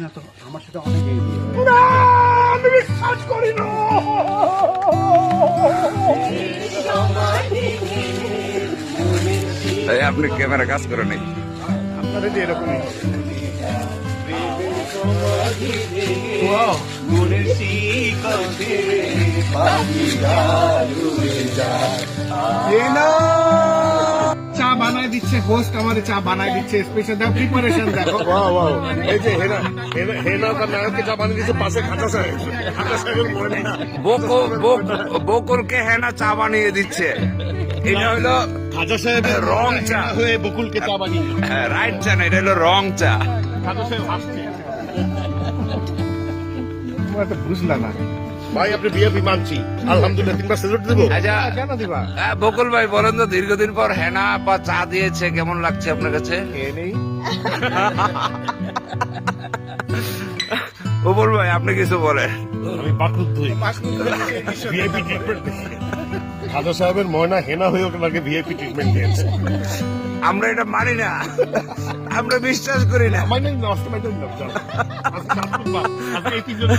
না তো আমার সাথে অনেকে আমি বিশ্বাস করি না। তাই আপনি ক্যামেরা কাজ করে নেই। আপনাদের যে এরকমই এই বানায় দিচ্ছে চা বানায় দিচ্ছে স্পেশাল দেখো প্রিপারেশন দেখো। ওয়াও ওয়াও এই যে হেনা হেনা হেনা তার নায়ককে চা বানিয়ে দিচ্ছে পাশে খাতা সাহেব খাতা সাহেবের বকুল বক- বকুলকে হেনা চা বানিয়ে দিচ্ছে। এটা হলো খাজা সাহেবের রং চা। হয়ে বকুলকে চা বানিয়ে রাইট চা না এটা হলো রং চা। খাজা সাহেব হাসছে তোমরা তো বুঝলা না। ভাই আপনি বিএপি মানছি। আলহামদুলিল্লাহ তিনবার সেলুট দেবো। আচ্ছা কেন দিবা? বকুল ভাই বলেন তো দীর্ঘদিন পর হেনা বা চা দিয়েছে কেমন লাগছে আপনার কাছে? বকুল ভাই আপনি কিছু বলেন। আমি বাকরুদ্ধ হই ভিআইপি ট্রিটমেন্ট খাজা সাহেবের ময়না হেনা হয়ে ওনাকে ভিআইপি ট্রিটমেন্ট দিয়েছে। আমরা এটা মানি না। আমরা বিশ্বাস করি না। নাম নষ্ট আজকে আজকে এই তিনজন